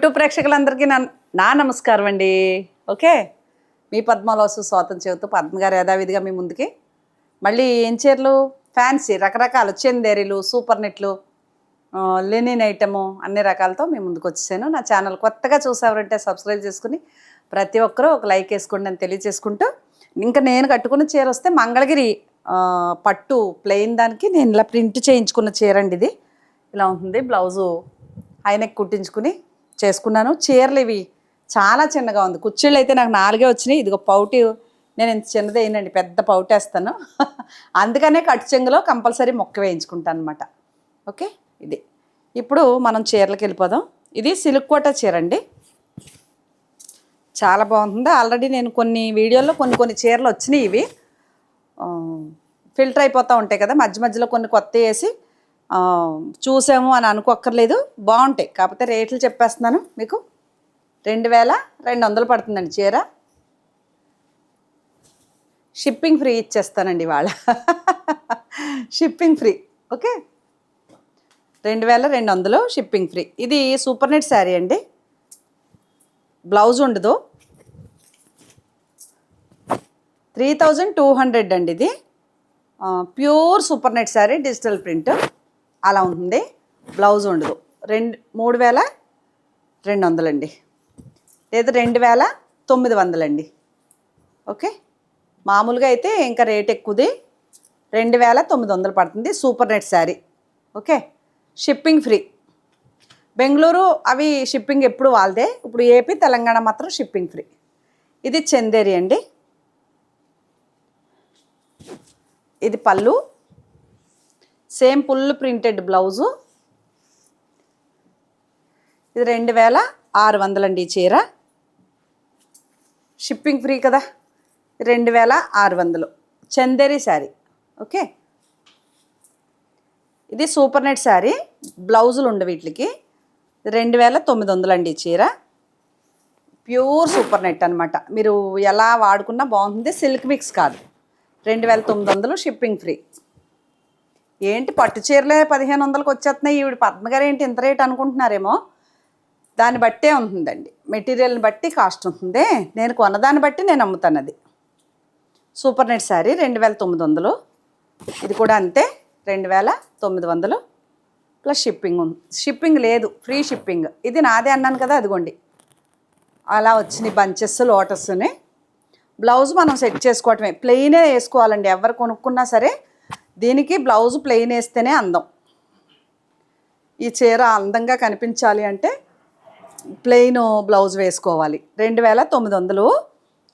YouTube ప్రేక్షకులందరికీ నా నా నమస్కారం అండి. ఓకే? మీ పద్మలోసు స్వాతం చెబుతూ పద్మగారు యథావిధిగా మీ ముందుకి. మళ్ళీ ఏం చీరలు? ఫ్యాన్సీ రకరకాలు చెందేరీలు సూపర్ నెట్లు లెనిన్ ఐటము అన్ని రకాలతో మీ ముందుకు వచ్చేసాను. నా ఛానల్ కొత్తగా చూసారంటే సబ్స్క్రైబ్ చేసుకుని ప్రతి ఒక్కరూ ఒక లైక్ వేసుకోండి అని తెలియజేసుకుంటూ ఇంకా నేను కట్టుకున్న చీర వస్తే మంగళగిరి పట్టు ప్లెయిన్ దానికి నేను ఇలా ప్రింట్ చేయించుకున్న చీర అండి ఇది. ఇలా ఉంటుంది బ్లౌజు ఆయనకి కుట్టించుకుని చేసుకున్నాను. చీరలు ఇవి చాలా చిన్నగా ఉంది. కుర్చీళ్ళు అయితే నాకు నాలుగే వచ్చినాయి. ఇదిగో పౌటి. నేను ఇంత చిన్నది వేయనండి పెద్ద పౌటి వేస్తాను. అందుకనే కట్టు చెంగులో కంపల్సరీ మొక్క వేయించుకుంటాను అనమాట ఓకే? ఇది. ఇప్పుడు మనం చీరలకు వెళ్ళిపోదాం. ఇది సిల్క్ కోట చీర అండి. చాలా బాగుంటుంది. ఆల్రెడీ నేను కొన్ని వీడియోల్లో కొన్ని కొన్ని చీరలు వచ్చినాయి ఇవి. ఫిల్టర్ అయిపోతూ ఉంటాయి కదా? మధ్య మధ్యలో కొన్ని కొత్త వేసి చూసాము అని అనుకోక్కర్లేదు. బాగుంటాయి. కాకపోతే రేట్లు చెప్పేస్తున్నాను మీకు. రెండు వేల రెండు వందలు పడుతుందండి చీర. షిప్పింగ్ ఫ్రీ ఇచ్చేస్తానండి ఇవాళ. షిప్పింగ్ ఫ్రీ ఓకే రెండు వేల రెండు వందలు షిప్పింగ్ ఫ్రీ ఇది సూపర్ నెట్ శారీ అండి. బ్లౌజ్ ఉండదు. త్రీ థౌజండ్ టూ హండ్రెడ్ అండి ఇది. Pure super net sari digital print అలా ఉంటుంది. బ్లౌజ్ ఉండదు. రెండు మూడు వేల రెండు వందలండి. లేదా రెండు వేల తొమ్మిది వందలండి. ఓకే? మామూలుగా అయితే ఇంకా రేట్ ఎక్కువది. రెండు వేల తొమ్మిది వందలు పడుతుంది. Super net sari. Okay? Shipping free. Bengaluru అవి షిప్పింగ్ ఎప్పుడు వాళ్ళదే. ఇప్పుడు ఏపీ తెలంగాణ మాత్రం షిప్పింగ్ ఫ్రీ. ఇది చందేరి అండి. ఇది పళ్ళు. Same full printed blouse. ఇది రెండు వేల ఆరు వందలండి ఈ చీర. షిప్పింగ్ ఫ్రీ కదా? రెండు వేల ఆరు వందలు. చందేరి శారీ. ఓకే? ఇది సూపర్ నెట్ శారీ. బ్లౌజులు ఉండు వీటికి. రెండు వేల తొమ్మిది వందలండి ఈ చీర. ప్యూర్ సూపర్ నెట్ అనమాట మీరు ఎలా వాడుకున్నా బాగుంటుంది. సిల్క్ మిక్స్ కాదు. రెండు వేల తొమ్మిది వందలు షిప్పింగ్ ఫ్రీ. ఏంటి పట్టు చీరలే పదిహేను వందలకు వచ్చేస్తున్నాయి. ఈవిడ పద్మగారు ఏంటి ఇంత రేట్ అనుకుంటున్నారేమో? దాన్ని బట్టే ఉంటుందండి. మెటీరియల్ని బట్టి కాస్ట్ ఉంటుంది. నేను కొన్నదాన్ని బట్టి నేను అమ్ముతాను అది సూపర్ నెట్ శారీ రెండు వేల తొమ్మిది వందలు. ఇది కూడా అంతే. రెండు వేల తొమ్మిది వందలు. ప్లస్ షిప్పింగ్ ఉంది షిప్పింగ్ లేదు. Free shipping. ఇది నాదే అన్నాను కదా అదిగోండి. అలా వచ్చినాయి బంచెస్ లోటస్ని. బ్లౌజ్ మనం సెట్ చేసుకోవటమే. ప్లెయినే వేసుకోవాలండి. ఎవరు కొనుక్కున్నా సరే దీనికి బ్లౌజ్ ప్లెయిన్ వేస్తేనే అందం. ఈ చీర అందంగా కనిపించాలి అంటే ప్లెయిన్ బ్లౌజ్ వేసుకోవాలి. రెండు వేల తొమ్మిది వందలు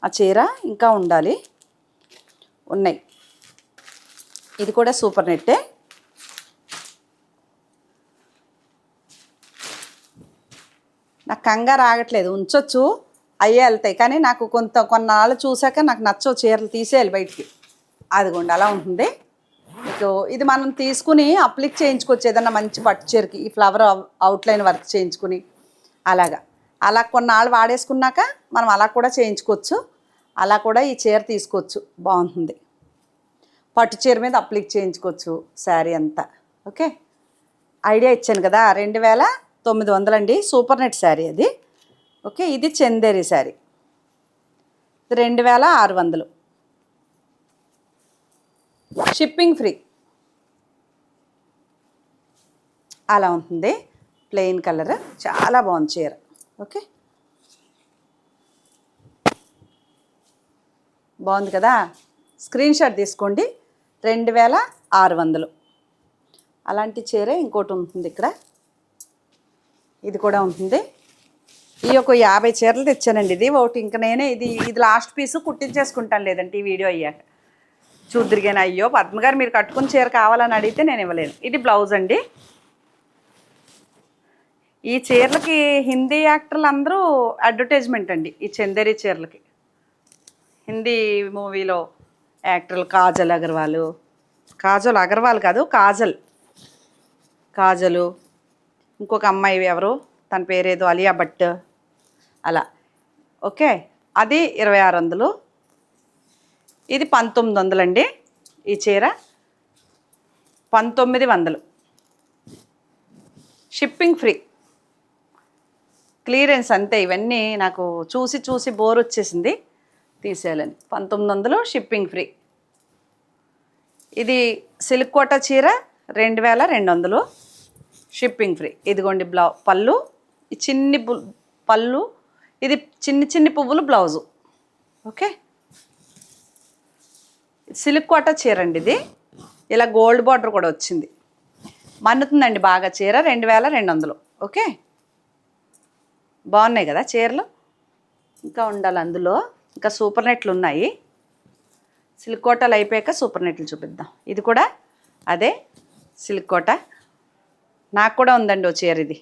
ఆ చీర ఇంకా ఉండాలి. ఉన్నాయి. ఇది కూడా సూపర్ నెట్టే. నాకు కంగారు ఆగట్లేదు. ఉంచొచ్చు. అయ్యే వెళ్తాయి. కానీ నాకు కొంత కొన్నాళ్ళు చూసాక నాకు నచ్చవు చీరలు తీసేయాలి బయటికి. అదిగోండి అలా ఉంటుంది. మీకు ఇది మనం తీసుకుని అప్లిక్ చేయించుకోవచ్చు. ఏదన్నా మంచి పట్టు చీరకి ఈ ఫ్లవర్ అవుట్లైన్ వర్క్ చేయించుకుని అలాగా. అలా కొన్నాళ్ళు వాడేసుకున్నాక మనం అలా కూడా చేయించుకోవచ్చు. అలా కూడా ఈ చీర తీసుకోవచ్చు. బాగుంటుంది. పట్టు చీర మీద అప్లిక్ చేయించుకోవచ్చు శారీ అంతా. ఓకే? ఐడియా ఇచ్చాను కదా రెండు వేల తొమ్మిది వందలండి సూపర్ నెట్ శారీ అది. ఓకే? ఇది చందేరి శారీ. రెండు వేల ఆరు వందలు. Shipping free. అలా ఉంటుంది. ప్లెయిన్ కలర్ చాలా బాగుంది చీర. ఓకే బాగుంది కదా? స్క్రీన్ షాట్ తీసుకోండి. రెండు వేల ఆరు వందలు. అలాంటి చీర ఇంకోటి ఉంటుంది ఇక్కడ. ఇది కూడా ఉంటుంది. ఈ ఒక యాభై చీరలు తెచ్చానండి ఇది. ఒకటి ఇంకా నేనే ఇది ఇది లాస్ట్ పీసు కుట్టించేసుకుంటాను లేదంటే ఈ వీడియో అయ్యాక. చూద్దరిగానే అయ్యో పద్మ గారు మీరు కట్టుకుని చీర కావాలని అడిగితే నేను ఇవ్వలేను. ఇది బ్లౌజ్ అండి. ఈ చీరలకి హిందీ యాక్టర్లు అందరూ అడ్వర్టైజ్మెంట్ అండి ఈ చందేరి చీరలకి. హిందీ మూవీలో యాక్టర్లు కాజల్ అగర్వాల్. కాజల్ అగర్వాల్ కాదు కాజల్. కాజలు. ఇంకొక అమ్మాయి ఎవరు? తన పేరేదో అలియా భట్. అలా. ఓకే అది ఇరవై ఆరు వందలు. ఇది పంతొమ్మిది వందలండి ఈ చీర. పంతొమ్మిది వందలు. Shipping free. క్లియరెన్స్ అంతే ఇవన్నీ నాకు చూసి చూసి బోర్ వచ్చేసింది. తీసేయాలని. పంతొమ్మిది వందలు షిప్పింగ్ ఫ్రీ. ఇది సిల్క్ కోట చీర రెండు వేల రెండు వందలు షిప్పింగ్ ఫ్రీ. ఇదిగోండి బ్లౌ పళ్ళు. ఈ చిన్ని పు- పళ్ళు. ఇది చిన్ని చిన్ని పువ్వులు బ్లౌజు. ఓకే? సిల్క్ కోట చీర అండి ఇది. ఇలా గోల్డ్ బార్డర్ కూడా వచ్చింది. మన్నుతుందండి బాగా చీర రెండు వేల రెండు వందలు. ఓకే? బాగున్నాయి కదా చీరలు? ఇంకా ఉండాలి అందులో. ఇంకా సూపర్ నెట్లు ఉన్నాయి. సిల్క్ కోటలు అయిపోయాక సూపర్ నెట్లు చూపిద్దాం. ఇది కూడా అదే సిల్క్ కోట. నాకు కూడా ఉందండి ఓ చీర ఇది.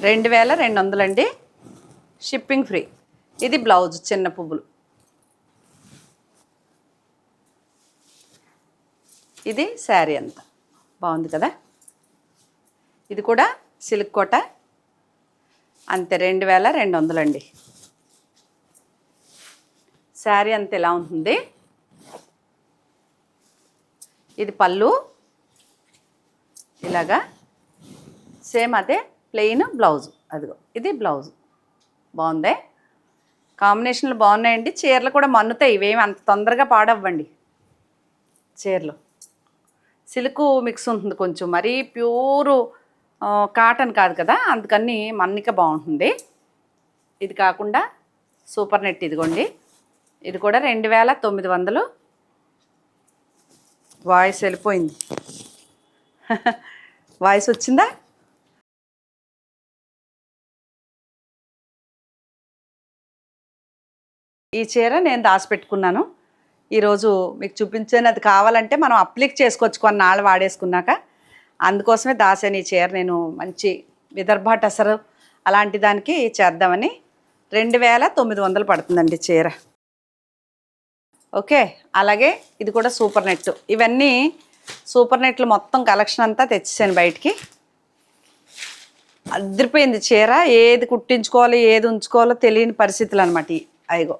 రెండు వేల రెండు వందలండి. షిప్పింగ్ ఫ్రీ ఇది బ్లౌజ్ చిన్న పువ్వులు. ఇది శారీ అంత. బాగుంది కదా? ఇది కూడా సిల్క్ కోట. అంతే రెండు వేల రెండు వందలండి. శారీ అంత ఎలా ఉంటుంది? ఇది పళ్ళు. ఇలాగా. సేమ్ అదే ప్లెయిన్ బ్లౌజ్. అదిగో ఇది బ్లౌజ్. బాగుందే? కాంబినేషన్లు బాగున్నాయండి. చీరలు కూడా మన్నుతాయి. ఇవేమి అంత తొందరగా పాడవ్వండి. చీరలు. సిల్క్ మిక్స్ ఉంటుంది కొంచెం. మరీ ప్యూరు కాటన్ కాదు కదా అందుకని మన్నిక బాగుంటుంది. ఇది కాకుండా సూపర్ నెట్ ఇదిగోండి. ఇది కూడా రెండు వేల తొమ్మిది వందలు. వాయిస్ వెళ్ళిపోయింది. వాయిస్ వచ్చిందా? ఈ చీర నేను దాచిపెట్టుకున్నాను. ఈరోజు మీకు చూపించాను అది కావాలంటే మనం అప్లిక్ చేసుకోవచ్చు. కొన్నాళ్ళు వాడేసుకున్నాక అందుకోసమే దాసాను ఈ చీర నేను మంచి విదర్భ టసరు అలాంటి దానికి చేద్దామని రెండు వేల తొమ్మిది వందలు పడుతుందండి చీర. ఓకే అలాగే ఇది కూడా సూపర్ నెట్. ఇవన్నీ సూపర్ నెట్లు మొత్తం కలెక్షన్ అంతా తెచ్చేసాను బయటికి. అదిరిపోయింది చీర. ఏది కుట్టించుకోవాలో ఏది ఉంచుకోవాలో తెలియని పరిస్థితులు అనమాట అయిగో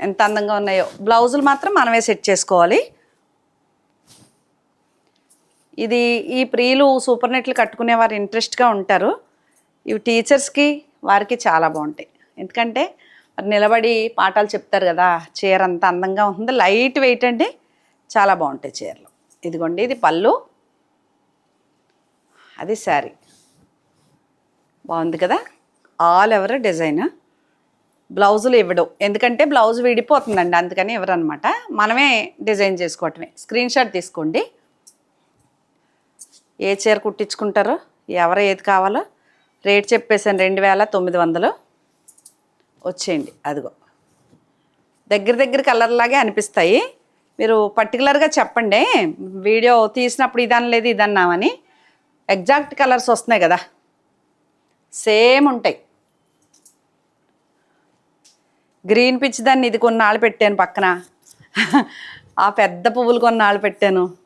ఎంత అందంగా ఉన్నాయో. బ్లౌజులు మాత్రం మనమే సెట్ చేసుకోవాలి. ఇది ఈ ప్రియులు సూపర్ నెట్లు కట్టుకునే వారు ఇంట్రెస్ట్గా ఉంటారు. ఇవి టీచర్స్కి వారికి చాలా బాగుంటాయి. ఎందుకంటే నిలబడి పాఠాలు చెప్తారు కదా చీర అంత అందంగా ఉంటుంది లైట్ వెయిట్ అండి చాలా బాగుంటాయి చీరలు. ఇదిగోండి ఇది పళ్ళు. అది శారీ. బాగుంది కదా? All over design. బ్లౌజులు ఇవ్వడం. ఎందుకంటే బ్లౌజ్ విడిపోతుందండి అందుకని ఇవ్వరనమాట మనమే డిజైన్ చేసుకోవటమే. స్క్రీన్ షాట్ తీసుకోండి. ఏ చీర కుట్టించుకుంటారో ఎవరు ఏది కావాలో రేట్ చెప్పేసాను రెండు వేల తొమ్మిది వందలు. వచ్చేయండి అదిగో. దగ్గర దగ్గర కలర్లాగే అనిపిస్తాయి. మీరు పర్టికులర్గా చెప్పండి వీడియో తీసినప్పుడు ఇదనలేదు ఇదన్నామని ఎగ్జాక్ట్ కలర్స్ వస్తున్నాయి కదా. సేమ్ ఉంటాయి. గ్రీన్ పిచ్ దాన్ని ఇది కొన్నాళ్ళు పెట్టాను పక్కన. ఆ పెద్ద పువ్వులు కొన్నాళ్ళు పెట్టాను.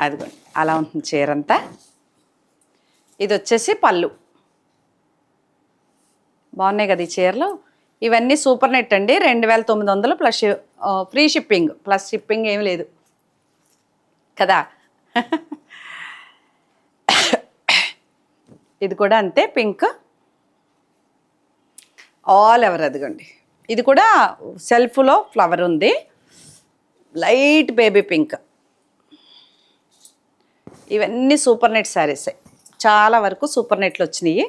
అదిగోండి అలా ఉంటుంది చీర అంతా ఇది వచ్చేసి పళ్ళు. బాగున్నాయి కదా ఈ చీరలు? ఇవన్నీ సూపర్ నెట్ అండి. రెండు వేల తొమ్మిది వందలు plus free shipping. Plus shipping ఏమి లేదు. కదా? ఇది కూడా అంతే పింక్. ఆల్ ఎవర్ అదిగోండి. ఇది కూడా సెల్ఫ్లో ఫ్లవర్ ఉంది. Light baby pink. ఇవన్నీ సూపర్ నెట్ శారీస్. చాలా వరకు సూపర్ నెట్లు వచ్చినాయి.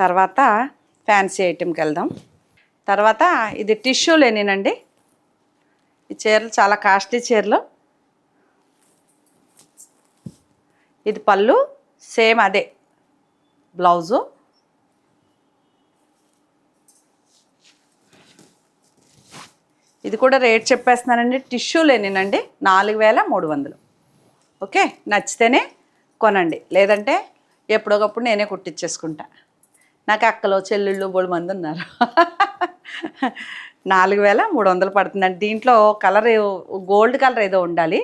తర్వాత ఫ్యాన్సీ ఐటెంకి వెళ్దాం. తర్వాత ఇది టిష్యూ లేనినండి. ఈ చీరలు చాలా కాస్ట్లీ చీరలు. ఇది పళ్ళు సేమ్ అదే బ్లౌజు. ఇది కూడా రేట్ చెప్పేస్తున్నానండి. టిష్యూ లేనినండి నాలుగు వేల మూడు వందలు. ఓకే? నచ్చితేనే కొనండి. లేదంటే ఎప్పుడోకప్పుడు నేనే కుట్టించేసుకుంటా నాకు అక్కలో చెల్లెళ్ళు బోడు మంది ఉన్నారు. నాలుగు వేల మూడు వందలు పడుతుందండి. దీంట్లో కలర్ గోల్డ్ కలర్ ఏదో ఉండాలి.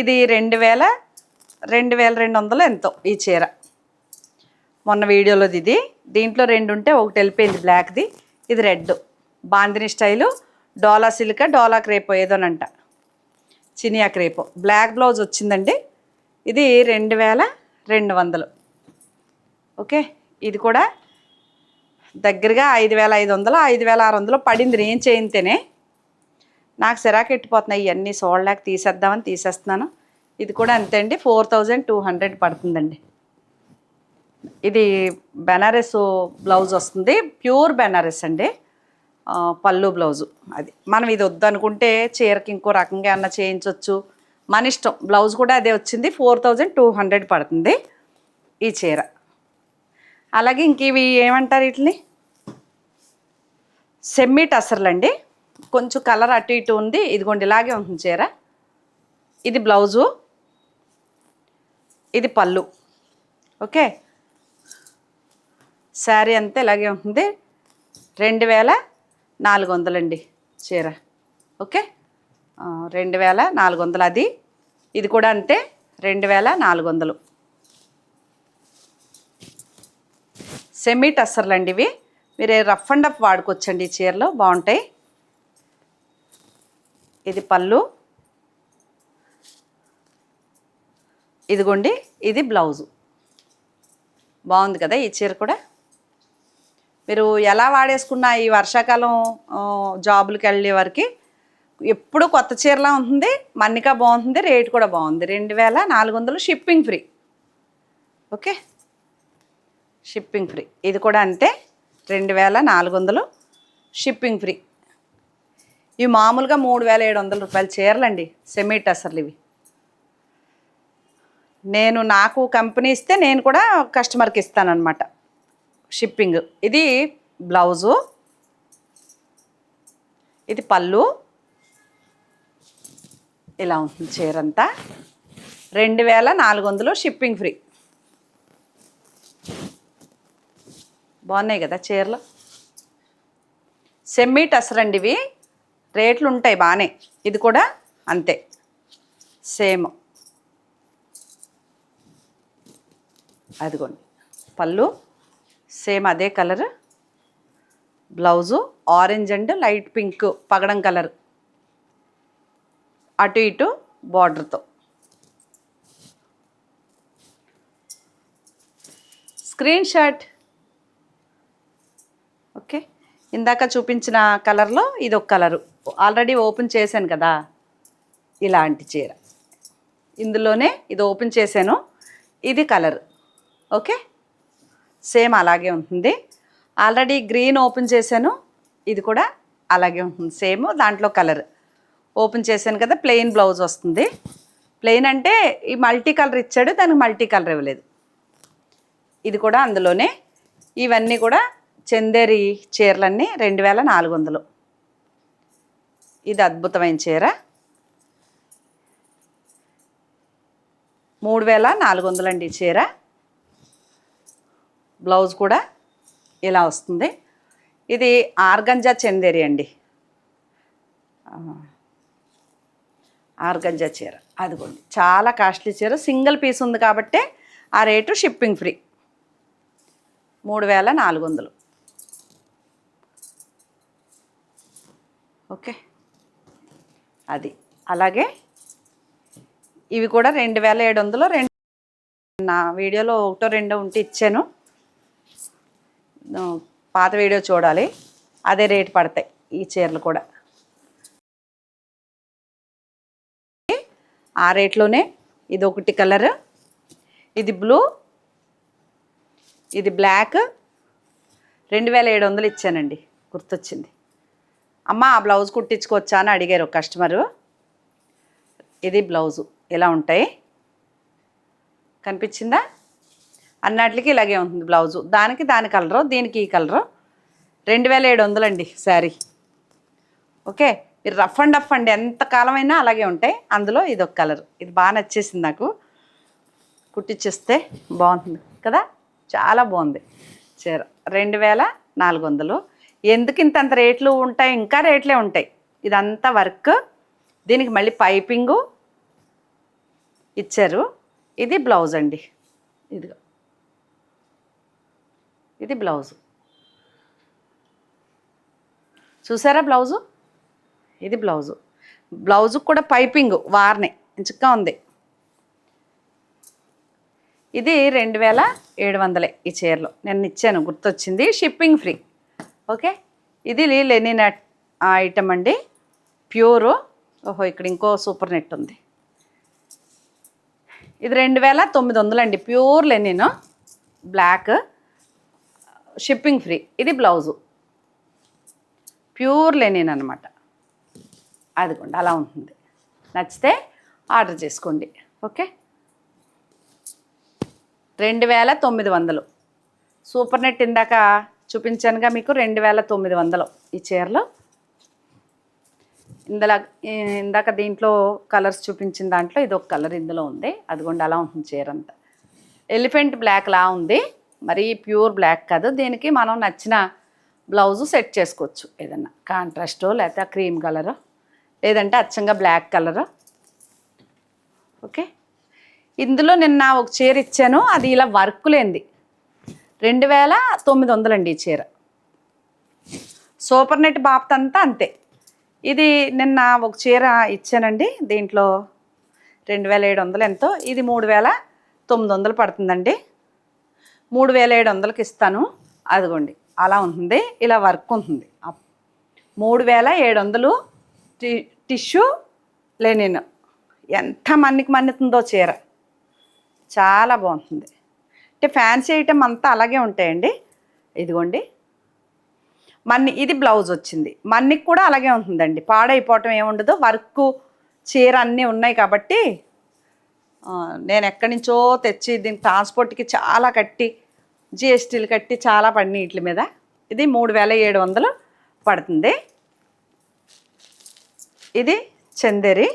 ఇది రెండు వేల రెండు వేల రెండు వందలు ఎంతో ఈ చీర. మొన్న వీడియోలోది ఇది. దీంట్లో రెండు ఉంటే ఒకటి వెళ్ళిపోయింది బ్లాక్ది ఇది red. Bandhani style. Dola silk Dola crepe ఏదోనంట. Chiniya crepe black blouse వచ్చిందండి. ఇది రెండు వేల రెండు వందలు. ఓకే? ఇది కూడా దగ్గరగా ఐదు వేల ఐదు వందలు ఐదు వేల ఆరు వందలు పడింది నేను చేయితేనే. నాకు సిరాకు ఎట్టిపోతున్నాయి? ఇవన్నీ సోళ్ళకి తీసేద్దామని తీసేస్తున్నాను. ఇది కూడా అంతే అండి. ఫోర్ థౌజండ్ టూ హండ్రెడ్ పడుతుందండి. ఇది బెనారస్ బ్లౌజ్ వస్తుంది. ప్యూర్ బెనారస్ అండి. పళ్ళు బ్లౌజు. అది మనం ఇది వద్దనుకుంటే చీరకి ఇంకో రకంగా ఏమన్నా చేయించవచ్చు మన ఇష్టం. బ్లౌజ్ కూడా అదే వచ్చింది. ఫోర్ థౌజండ్ టూ హండ్రెడ్ పడుతుంది ఈ చీర. అలాగే ఇంక ఇవి ఏమంటారు వీటిని? సెమ్మీ టసర్లు అండి. కొంచెం కలర్ అటు ఇటు ఉంది. ఇదిగోండి ఇలాగే ఉంటుంది చీర. ఇది బ్లౌజు. ఇది పళ్ళు. ఓకే? శారీ అంతా ఇలాగే ఉంటుంది. రెండు వేల నాలుగు వందలండి చీర. ఓకే? రెండు వేల నాలుగు వందలు అది. ఇది కూడా అంతే రెండు వేల నాలుగు వందలు సెమీ టస్సర్లు అండి ఇవి. మీరు రఫ్ అండ్ అప్ వాడుకోవచ్చండి ఈ చీరలు బాగుంటాయి. ఇది పళ్ళు. ఇదిగోండి ఇది బ్లౌజు. బాగుంది కదా ఈ చీర కూడా? మీరు ఎలా వాడేసుకున్నా ఈ వర్షాకాలం జాబులకు జాబులకి వెళ్ళే వారికి ఎప్పుడు కొత్త చీరలా ఉంటుంది మన్నిక బాగుంటుంది రేట్ కూడా బాగుంది. రెండు వేల నాలుగు వందలు shipping free. Okay? Shipping free. ఇది కూడా అంతే. రెండు వేల నాలుగు వందలు షిప్పింగ్ ఫ్రీ. ఇవి మామూలుగా మూడు వేల ఏడు వందల రూపాయలు చీరలండి. సెమీ టసర్లు ఇవి. నేను నాకు కంపెనీ ఇస్తే నేను కూడా కస్టమర్కి ఇస్తానన్నమాట. షిప్పింగ్. ఇది బ్లౌజు. ఇది పళ్ళు. ఇలా ఉంటుంది చీర అంతా రెండు వేల నాలుగు వందలు షిప్పింగ్ ఫ్రీ. బాగున్నాయి కదా చీరలు? సెమ్మీ టసరండి ఇవి రేట్లు ఉంటాయి బాగానే ఇది కూడా అంతే. సేమ్. అదిగోండి. పళ్ళు. సేమ్ అదే colour. Blouse orange and light pink పగడం కలర్. అటు ఇటు బార్డర్తో స్క్రీన్ షాట్. ఓకే. ఇందాక చూపించిన కలర్లో ఇది ఒక కలరు. ఆల్రెడీ ఓపెన్ చేశాను కదా. ఇలాంటి చీర. ఇందులోనే ఇది ఓపెన్ చేశాను. ఇది కలర్. ఓకే? సేమ్ అలాగే ఉంటుంది. ఆల్రెడీ గ్రీన్ ఓపెన్ చేశాను. ఇది కూడా అలాగే ఉంటుంది. సేమ్ దాంట్లో కలర్. ఓపెన్ చేశాను కదా ప్లెయిన్ బ్లౌజ్ వస్తుంది. ప్లెయిన్ అంటే ఈ మల్టీ కలర్ ఇచ్చాడు దానికి మల్టీ కలర్ ఇవ్వలేదు. ఇది కూడా అందులోనే. ఇవన్నీ కూడా చందేరి చీరలన్నీ రెండు వేల నాలుగు వందలు. ఇది అద్భుతమైన చీర. మూడు వేల నాలుగు వందలండి ఈ చీర. బ్లౌజ్ కూడా ఇలా వస్తుంది. ఇది ఆర్గంజా చందేరి అండి. ఆర్గంజా చీర. అదిగోండి. చాలా కాస్ట్లీ చీర. సింగిల్ పీస్ ఉంది కాబట్టి ఆ రేటు షిప్పింగ్ ఫ్రీ. మూడు వేల నాలుగు వందలు. ఓకే. అది. అలాగే ఇవి కూడా రెండు వేల ఏడు వందలు. రెండు నా వీడియోలో ఒకటో రెండో ఉంటే ఇచ్చాను. పాత వీడియో చూడాలి. అదే రేట్ పడతాయి ఈ చీరలు కూడా. ఆ రేట్లోనే ఇది ఒకటి కలర్ ఇది బ్లూ ఇది బ్లాక్. రెండు వేల ఏడు వందలు ఇచ్చానండి గుర్తొచ్చింది. అమ్మ ఆ బ్లౌజ్ కుట్టించుకోవచ్చా అని అడిగారు కస్టమరు. ఇది బ్లౌజు ఇలా ఉంటాయి. కనిపించిందా? అన్నట్లకి ఇలాగే ఉంటుంది బ్లౌజు. దానికి దాని కలరు దీనికి ఈ కలరు. రెండు వేల ఏడు వందలండి శారీ. ఓకే? మీరు రఫ్ అండ్ రఫ్ అండి. ఎంత కాలమైనా అలాగే ఉంటాయి. అందులో ఇది ఒక కలర్. ఇది బాగా నచ్చేసింది నాకు. కుట్టిచ్చేస్తే బాగుంటుంది కదా? చాలా బాగుంది చీర. రెండు వేల నాలుగు వందలు. ఎందుకు ఇంత అంత రేట్లు ఉంటాయి? ఇంకా రేట్లే ఉంటాయి. ఇదంతా వర్క్. దీనికి మళ్ళీ పైపింగు ఇచ్చారు. ఇది బ్లౌజ్ అండి. ఇదిగో. ఇది బ్లౌజు. చూసారా బ్లౌజు? ఇది బ్లౌజు. బ్లౌజుకు కూడా పైపింగ్ వార్నే. చిక్కా ఉంది. ఇది రెండు వేల ఏడు వందలే ఈ చీరలో. నేను ఇచ్చాను గుర్తొచ్చింది. Shipping free okay? ఇది లెనిన్ ఐటమ్ అండి. ప్యూరు. ఓహో ఇక్కడ ఇంకో సూపర్ నెట్ ఉంది. ఇది రెండు వేల తొమ్మిది వందలండి. Pure linen. Black. Shipping free. ఇది బ్లౌజు. ప్యూర్ లెనిన్ అనమాట అదిగోండి అలా ఉంటుంది. నచ్చితే ఆర్డర్ చేసుకోండి. ఓకే? రెండు వేల తొమ్మిది వందలు. సూపర్ నెట్ ఇందాక చూపించానుగా మీకు రెండు వేల తొమ్మిది వందలు ఈ చీరలు. ఇందులో ఇందాక దీంట్లో కలర్స్ చూపించిన దాంట్లో ఇది ఒక కలర్ ఇందులో ఉంది. అదిగోండి అలా ఉంటుంది చీర అంతా. ఎలిఫెంట్ బ్లాక్ లా ఉంది. మరి ప్యూర్ బ్లాక్ కాదు. దీనికి మనం నచ్చిన బ్లౌజు సెట్ చేసుకోవచ్చు. ఏదన్నా కాంట్రాస్టో లేకపోతే క్రీమ్ కలరు లేదంటే అచ్చంగా బ్లాక్ కలరు. ఓకే? ఇందులో నిన్న ఒక చీర ఇచ్చాను. అది ఇలా వర్క్ లేనిది. రెండు వేల తొమ్మిది వందలండి ఈ చీర. సూపర్ నెట్ బాప్తంతా అంతే. ఇది నిన్న ఒక చీర ఇచ్చానండి. దీంట్లో రెండు వేల ఏడు వందలు ఎంతో. ఇది మూడు వేల తొమ్మిది వందలు పడుతుందండి. మూడు వేల ఏడు వందలకి ఇస్తాను. అదిగోండి అలా ఉంటుంది ఇలా వర్క్ ఉంటుంది. అప్- మూడు వేల ఏడు వందలు టి టిష్యూ లెనిన్. ఎంత మన్నికి మన్నుతుందో చీర. చాలా బాగుంటుంది. అంటే ఫ్యాన్సీ ఐటమ్ అంతా అలాగే ఉంటాయండి. ఇదిగోండి మన్ని ఇది బ్లౌజ్ వచ్చింది. మన్నికి కూడా అలాగే ఉంటుందండి. పాడైపోవటం ఏముండదు. వర్క్ చీర అన్నీ ఉన్నాయి కాబట్టి నేను ఎక్కడి నుంచో తెచ్చి దీని ట్రాన్స్పోర్ట్కి చాలా కట్టి జిఎస్టీలు కట్టి చాలా పడినాయి వీటి మీద. ఇది మూడు వేల ఏడు వందలు పడుతుంది. ఇది చందేరి.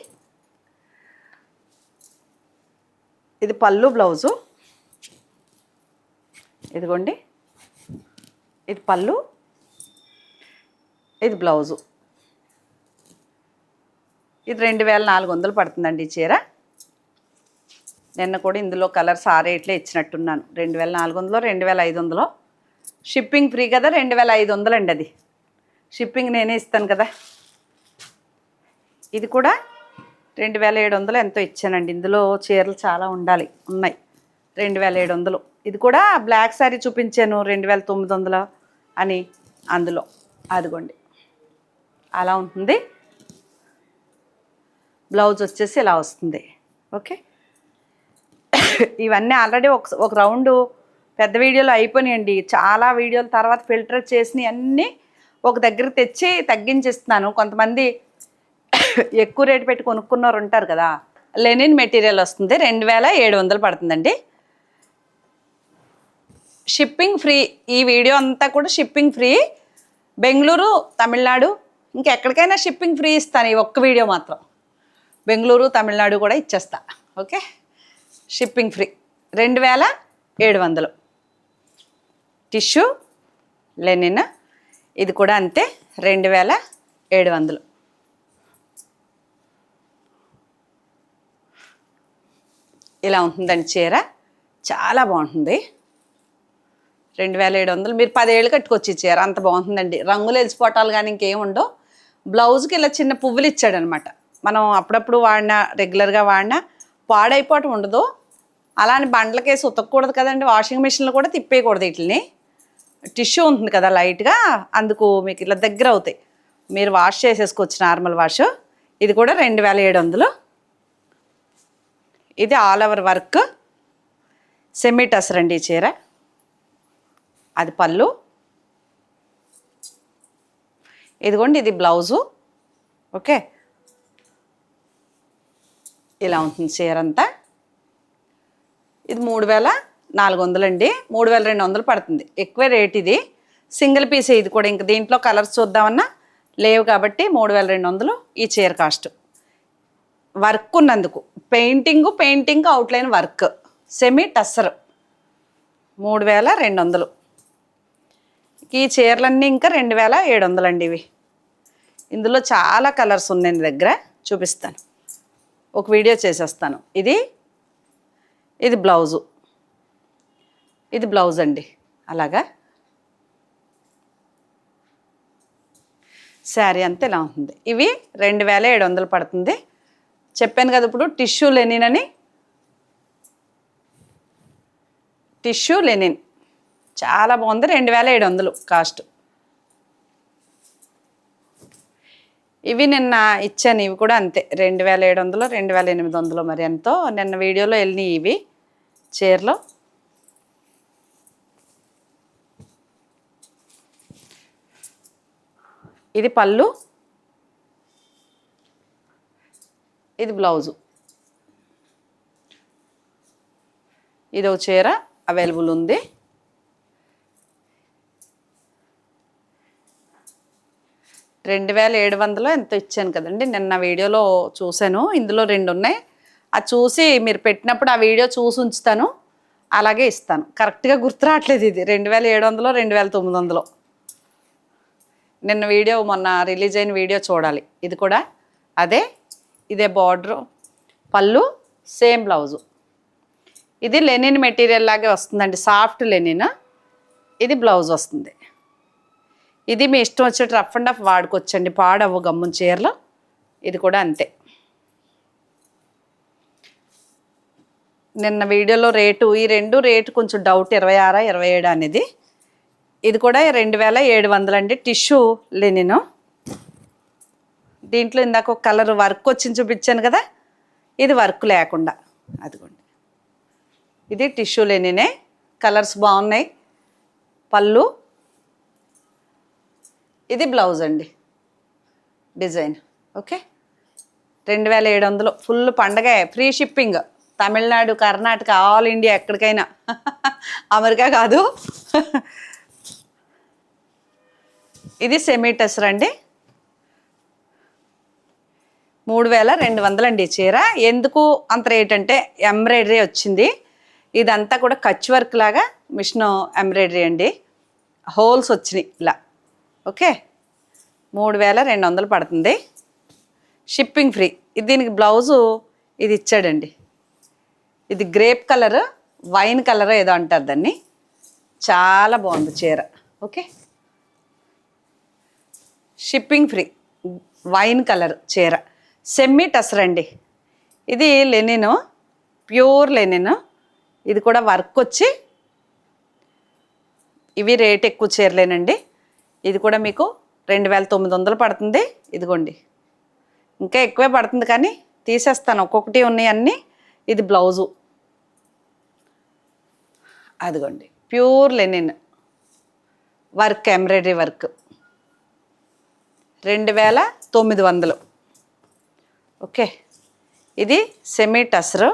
ఇది పళ్ళు బ్లౌజు. ఇదిగోండి. ఇది పళ్ళు. ఇది బ్లౌజు. ఇది రెండు వేల నాలుగు వందలు పడుతుందండి ఈ చీర. నిన్న కూడా ఇందులో కలర్స్ ఆ రేట్లే ఇచ్చినట్టున్నాను. రెండు వేల నాలుగు వందలో రెండు వేల ఐదు వందలో. షిప్పింగ్ ఫ్రీ కదా రెండు వేల ఐదు వందలు అండి అది. షిప్పింగ్ నేనే ఇస్తాను కదా. ఇది కూడా రెండు వేల ఏడు వందలు ఎంతో ఇచ్చానండి. ఇందులో చీరలు చాలా ఉండాలి ఉన్నాయి. రెండు వేల ఏడు వందలు. ఇది కూడా బ్లాక్ శారీ చూపించాను రెండు వేల తొమ్మిది వందలు అని అందులో. అదిగోండి. అలా ఉంటుంది. బ్లౌజ్ వచ్చేసి ఇలా వస్తుంది. ఓకే? ఇవన్నీ ఆల్రెడీ ఒక ఒక రౌండ్ పెద్ద వీడియోలు అయిపోయినాయండి. చాలా వీడియోల తర్వాత ఫిల్టర్ చేసినవి అన్నీ ఒక దగ్గర తెచ్చి తగ్గించిస్తున్నాను. కొంతమంది ఎక్కువ రేటు పెట్టి కొనుక్కున్నవారు ఉంటారు కదా లెనిన్ మెటీరియల్ వస్తుంది రెండు వేల ఏడు వందలు పడుతుందండి. షిప్పింగ్ ఫ్రీ ఈ వీడియో అంతా కూడా షిప్పింగ్ ఫ్రీ. బెంగళూరు తమిళనాడు ఇంకెక్కడికైనా షిప్పింగ్ ఫ్రీ ఇస్తాను ఈ ఒక్క వీడియో మాత్రం. బెంగళూరు తమిళనాడు కూడా ఇచ్చేస్తా ఓకే? Shipping free. రెండు వేల ఏడు వందలు. టిష్యూ లెనిన్ ఇది కూడా అంతే రెండు వేల ఏడు వందలు. ఇలా ఉంటుందండి చీర. చాలా బాగుంటుంది. రెండు వేల ఏడు వందలు. మీరు పదేళ్ళు కట్టుకొచ్చి చీర. అంత బాగుంటుందండి. రంగులు వెలిసిపోవటాలు కానీ ఇంకేం ఉండవు. బ్లౌజ్కి ఇలా చిన్న పువ్వులు ఇచ్చాడనమాట. మనం అప్పుడప్పుడు వాడినా రెగ్యులర్గా వాడినా పాడైపోవటం ఉండదు. అలానే బండ్లకేసి ఉతకూడదు కదండి. వాషింగ్ మిషన్లో కూడా తిప్పేయకూడదు వీటిని టిష్యూ ఉంటుంది కదా లైట్గా అందుకు మీకు ఇలా దగ్గర అవుతాయి. మీరు వాష్ చేసేసుకోవచ్చు నార్మల్ వాష్. ఇది కూడా రెండు వేల ఏడు వందలు. ఇది ఆల్ ఓవర్ వర్క్. సెమీటస్ రండి అండి ఈ చీర. అది పళ్ళు. ఇదిగోండి ఇది బ్లౌజు. ఓకే. ఇలా ఉంటుంది చీర అంతా. ఇది మూడు వేల నాలుగు వందలండి. మూడు వేల రెండు వందలు పడుతుంది. ఎక్కువ రేట్ ఇది. సింగిల్ పీస్ ఇది కూడా ఇంక దీంట్లో కలర్స్ చూద్దామన్నా లేవు కాబట్టి మూడు వేల రెండు వందలు ఈ చీర కాస్ట్ వర్క్ ఉన్నందుకు. Painting painting outline work semi tussar మూడు వేల రెండు వందలు. ఈ చీరలన్నీ ఇంకా రెండు వేల ఏడు వందలండి ఇవి. ఇందులో చాలా కలర్స్ ఉన్నాయి దగ్గర. చూపిస్తాను. ఒక వీడియో చేసేస్తాను. ఇది ఇది బ్లౌజు. ఇది బ్లౌజ్ అండి. అలాగా? శారీ అంతా ఇలా ఉంటుంది. ఇవి రెండు వేల ఏడు వందలు పడుతుంది. చెప్పాను కదా ఇప్పుడు టిష్యూ లెనిన్ అని. Tissue linen. చాలా బాగుంది. రెండు వేల ఏడు వందలు కాస్ట్. ఇవి నిన్న ఇచ్చాను. ఇవి కూడా అంతే. రెండు వేల ఏడు వందలు రెండు వేల ఎనిమిది వందలు మరి ఎంతో. నిన్న వీడియోలో వెళ్ళినాయి ఇవి. చీరలో? ఇది పళ్ళు. ఇది బ్లౌజు. ఇది ఒక చీర అవైలబుల్ ఉంది. రెండు వేల ఏడు వందలు ఎంతో ఇచ్చాను కదండి. నిన్న వీడియోలో చూశాను. ఇందులో రెండు ఉన్నాయి. అది చూసి మీరు పెట్టినప్పుడు ఆ వీడియో చూసి ఉంచుతాను. అలాగే ఇస్తాను. కరెక్ట్గా గుర్తు రావట్లేదు ఇది. రెండు వేల ఏడు వందలు రెండు వేల తొమ్మిది వందలు. నిన్న వీడియో మొన్న రిలీజ్ అయిన వీడియో చూడాలి. ఇది కూడా అదే ఇదే బార్డరు పళ్ళు సేమ్ బ్లౌజు. ఇది లెనిన్ మెటీరియల్ లాగే వస్తుందండి. Soft Lenin. ఇది బ్లౌజ్ వస్తుంది. ఇది మీ ఇష్టం వచ్చేటి రఫ్ అండ్ ఆఫ్ వాడుకోవచ్చండి. పాడవు గమ్మున చీరలు. ఇది కూడా అంతే. నిన్న వీడియోలో రేటు ఈ రెండు రేటు కొంచెం డౌట్ ఇరవై ఆరా ఇరవై ఏడు అనేది. ఇది కూడా రెండు వేల ఏడు వందలు అండి టిష్యూ లెనిను. దీంట్లో ఇందాక ఒక కలర్ వర్క్ వచ్చింది చూపించాను కదా. ఇది వర్క్ లేకుండా. అదిగోండి. ఇది టిష్యూ లెనినే. కలర్స్ బాగున్నాయి. పళ్ళు. ఇది బ్లౌజ్ అండి. డిజైన్. ఓకే. రెండు వేల ఏడు వందలు. ఫుల్ పండగ free shipping. Tamil Nadu Karnataka all India ఎక్కడికైనా. అమెరికా కాదు. ఇది సెమీటెసర్ అండి మూడు వేల రెండు వందలండి చీర. ఎందుకు అంత రేట్ అంటే ఎంబ్రాయిడరీ వచ్చింది. ఇదంతా కూడా కచ్ వర్క్ లాగా మిషన్ ఎంబ్రాయిడరీ అండి. హోల్స్ వచ్చినాయి ఇలా. ఓకే? మూడు వేల రెండు వందలు పడుతుంది. షిప్పింగ్ ఫ్రీ దీనికి బ్లౌజు ఇది ఇచ్చాడండి. ఇది గ్రేప్ కలర్ వైన్ కలర్ ఏదో అంటారు దాన్ని. చాలా బాగుంది చీర. Okay? Shipping free wine colour చీర. సెమ్మీ టసర్ అండి ఇది లెనిన్ ప్యూర్ లెనిన్ ఇది కూడా వర్క్ వచ్చి ఇవి రేట్ ఎక్కువ చీరలేనండి. ఇది కూడా మీకు రెండు వేల తొమ్మిది వందలు పడుతుంది. ఇదిగోండి. ఇంకా ఎక్కువే పడుతుంది కానీ తీసేస్తాను. ఒక్కొక్కటి ఉన్నాయి అన్నీ. ఇది బ్లౌజు అదిగోండి pure linen. Work embroidery work. రెండు వేల తొమ్మిది వందలు. ఓకే ఇది semi tussar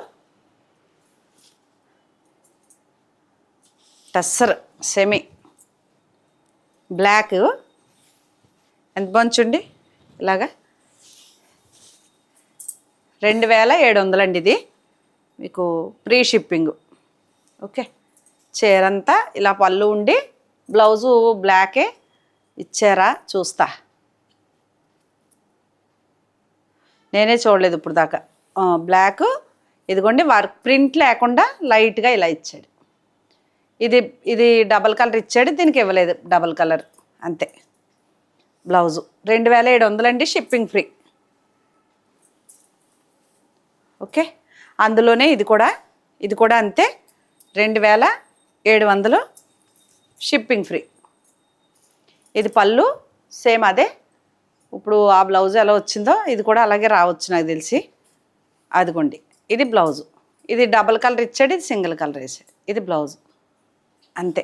tussar semi. Black. ఎంత పంచుండి ఇలాగా. రెండు వేల ఏడు వందలండి ఇది. మీకు ప్రీ షిప్పింగ్. ఓకే. చీరంతా ఇలా పళ్ళు ఉండి బ్లౌజు బ్లాకే ఇచ్చారా? చూస్తా. నేనే చూడలేదు ఇప్పుడు దాకా. బ్లాక్ ఇదిగోండి వర్క్ ప్రింట్ లేకుండా లైట్గా ఇలా ఇచ్చాడు. ఇది ఇది డబల్ కలర్ ఇచ్చాడు దీనికి ఇవ్వలేదు డబల్ కలర్. అంతే. బ్లౌజు రెండు వేల ఏడు వందలండి షిప్పింగ్ ఫ్రీ. ఓకే? అందులోనే ఇది కూడా ఇది కూడా అంతే. రెండు వేల ఏడు వందలు షిప్పింగ్ ఫ్రీ. ఇది పళ్ళు సేమ్ అదే. ఇప్పుడు ఆ బ్లౌజ్ ఎలా వచ్చిందో ఇది కూడా అలాగే రావచ్చు నాకు తెలిసి. అదిగోండి ఇది బ్లౌజు. ఇది డబల్ కలర్ ఇచ్చాడు ఇది సింగిల్ కలర్ వేసాడు. ఇది బ్లౌజ్. అంతే.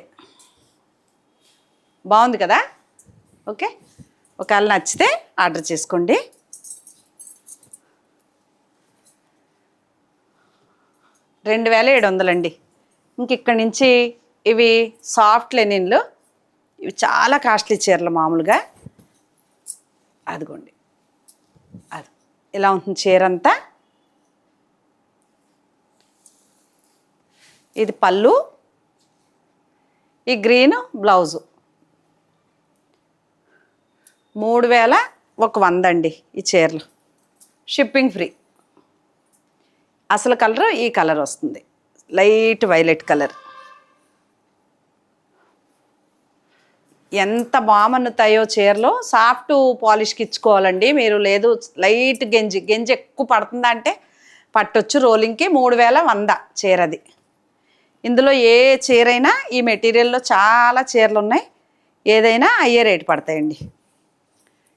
బాగుంది కదా? ఓకే. ఒకవేళ నచ్చితే ఆర్డర్ చేసుకోండి. రెండు వేల ఏడు వందలండి. ఇంక ఇక్కడి నుంచి ఇవి సాఫ్ట్ లెనిన్లు. ఇవి చాలా కాస్ట్లీ చీరలు మామూలుగా. అదిగోండి. అది. ఇలా ఉంటుంది చీర అంతా ఇది పళ్ళు. ఈ గ్రీన్ బ్లౌజు. మూడు వేల ఒక వంద అండి ఈ చీరలు. Shipping free. అసలు కలర్ ఈ కలర్ వస్తుంది. Light violet colour. ఎంత బామన్నుతాయో చీరలో సాఫ్ట్ పాలిష్కి ఇచ్చుకోవాలండి. మీరు లేదు లైట్ గెంజి గెంజి ఎక్కువ పడుతుందా అంటే పట్టొచ్చు. రోలింగ్కి మూడు వేల వంద చీరది. ఇందులో ఏ చీరైనా ఈ మెటీరియల్లో చాలా చీరలు ఉన్నాయి. ఏదైనా అయ్యే రేటు పడతాయండి.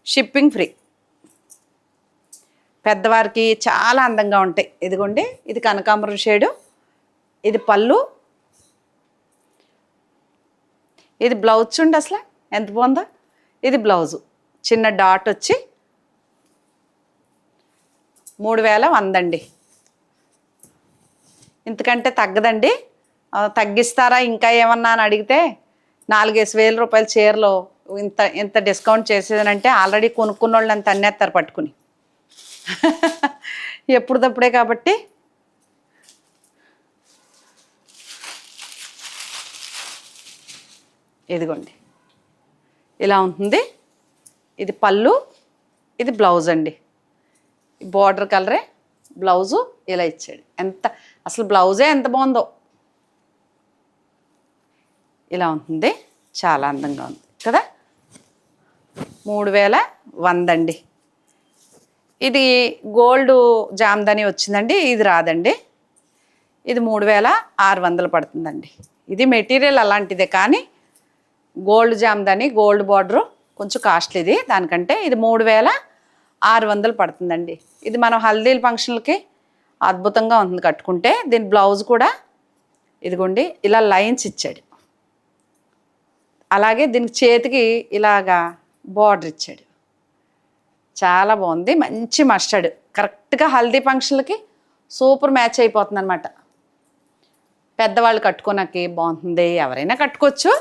Shipping free. పెద్దవారికి చాలా అందంగా ఉంటాయి. ఇదిగోండి ఇది కనకాంబరం షేడు. ఇది పళ్ళు. ఇది బ్లౌజ్ చూడండి అసలు. ఎంత బాగుందో. ఇది బ్లౌజు చిన్న డాట్ వచ్చి మూడు వేల వందండి. ఇంతకంటే తగ్గదండి. తగ్గిస్తారా ఇంకా ఏమన్నా అని అడిగితే నాలుగేసి వేల రూపాయల చీరలో ఇంత ఇంత డిస్కౌంట్ చేసేదనంటే ఆల్రెడీ కొనుక్కున్న వాళ్ళు నన్ను తన్నేస్తారు పట్టుకుని. ఎప్పుడుదప్పుడే కాబట్టి ఇదిగోండి. ఇలా ఉంటుంది. ఇది పళ్ళు ఇది బ్లౌజ్ అండి. బార్డర్ కలరే బ్లౌజు ఇలా ఇచ్చాడు. ఎంత అసలు బ్లౌజే ఎంత బాగుందో. ఇలా ఉంటుంది. చాలా అందంగా ఉంది కదా. మూడు వేల వందండి. ఇది గోల్డ్ జామ్దని వచ్చిందండి. ఇది రాదండి. ఇది మూడు వేల ఆరు వందలు పడుతుందండి. ఇది మెటీరియల్ అలాంటిదే కానీ గోల్డ్ జామ్దని గోల్డ్ బార్డరు కొంచెం కాస్ట్లీది దానికంటే ఇది మూడు వేల ఆరు వందలు పడుతుందండి. ఇది మనం హల్దీల ఫంక్షన్లకి అద్భుతంగా ఉంటుంది కట్టుకుంటే. దీని బ్లౌజ్ కూడా ఇదిగోండి ఇలా లైన్స్ ఇచ్చాడు. అలాగే దీనికి చేతికి ఇలాగా బార్డర్ ఇచ్చాడు. చాలా బాగుంది మంచి మస్టర్డ్. కరెక్ట్గా హల్దీ ఫంక్షన్లకి సూపర్ మ్యాచ్ అయిపోతుంది అనమాట పెద్దవాళ్ళు కట్టుకోనకి బాగుంటుంది ఎవరైనా కట్టుకోవచ్చు.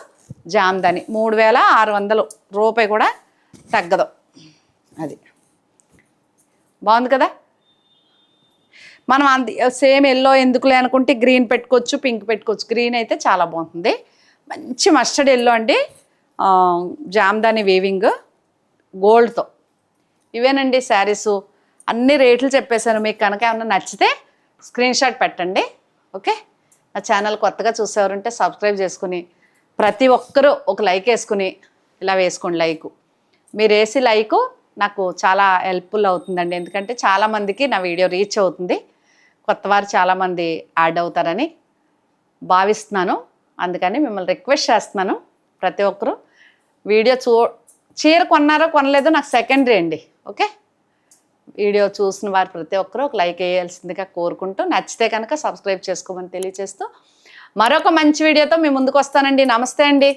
జామదాని. మూడు వేల ఆరు వందలు రూపాయి కూడా తగ్గదు. అది. బాగుంది కదా? మనం అంది సేమ్ ఎల్లో ఎందుకులే అనుకుంటే గ్రీన్ పెట్టుకోవచ్చు పింక్ పెట్టుకోవచ్చు. గ్రీన్ అయితే చాలా బాగుంటుంది మంచి మస్టర్డ్ ఎల్లో అండి. జామదాని వేవింగ్ గోల్డ్తో. ఇవేనండి శారీసు. అన్ని రేట్లు చెప్పేశాను మీకు కనుక ఏమన్నా నచ్చితే స్క్రీన్ షాట్ పెట్టండి. ఓకే? నా ఛానల్ కొత్తగా చూసేవారుంటే సబ్స్క్రైబ్ చేసుకుని ప్రతి ఒక్కరూ ఒక లైక్ వేసుకుని ఇలా వేసుకోండి లైక్. మీరు వేసి లైక్ నాకు చాలా హెల్ప్ఫుల్ అవుతుందండి. ఎందుకంటే చాలామందికి నా వీడియో రీచ్ అవుతుంది. కొత్త వారు చాలామంది యాడ్ అవుతారని భావిస్తున్నాను. అందుకని మిమ్మల్ని రిక్వెస్ట్ చేస్తున్నాను. ప్రతి ఒక్కరూ వీడియో చూ చీర కొన్నారో కొనలేదో నాకు సెకండరీ అండి ఓకే? వీడియో చూసిన వారు ప్రతి ఒక్కరూ ఒక లైక్ వేయాల్సిందిగా కోరుకుంటూ నచ్చితే కనుక సబ్స్క్రైబ్ చేసుకోమని తెలియజేస్తూ మరొక మంచి వీడియోతో మీ ముందుకు వస్తానండి. నమస్తే అండి.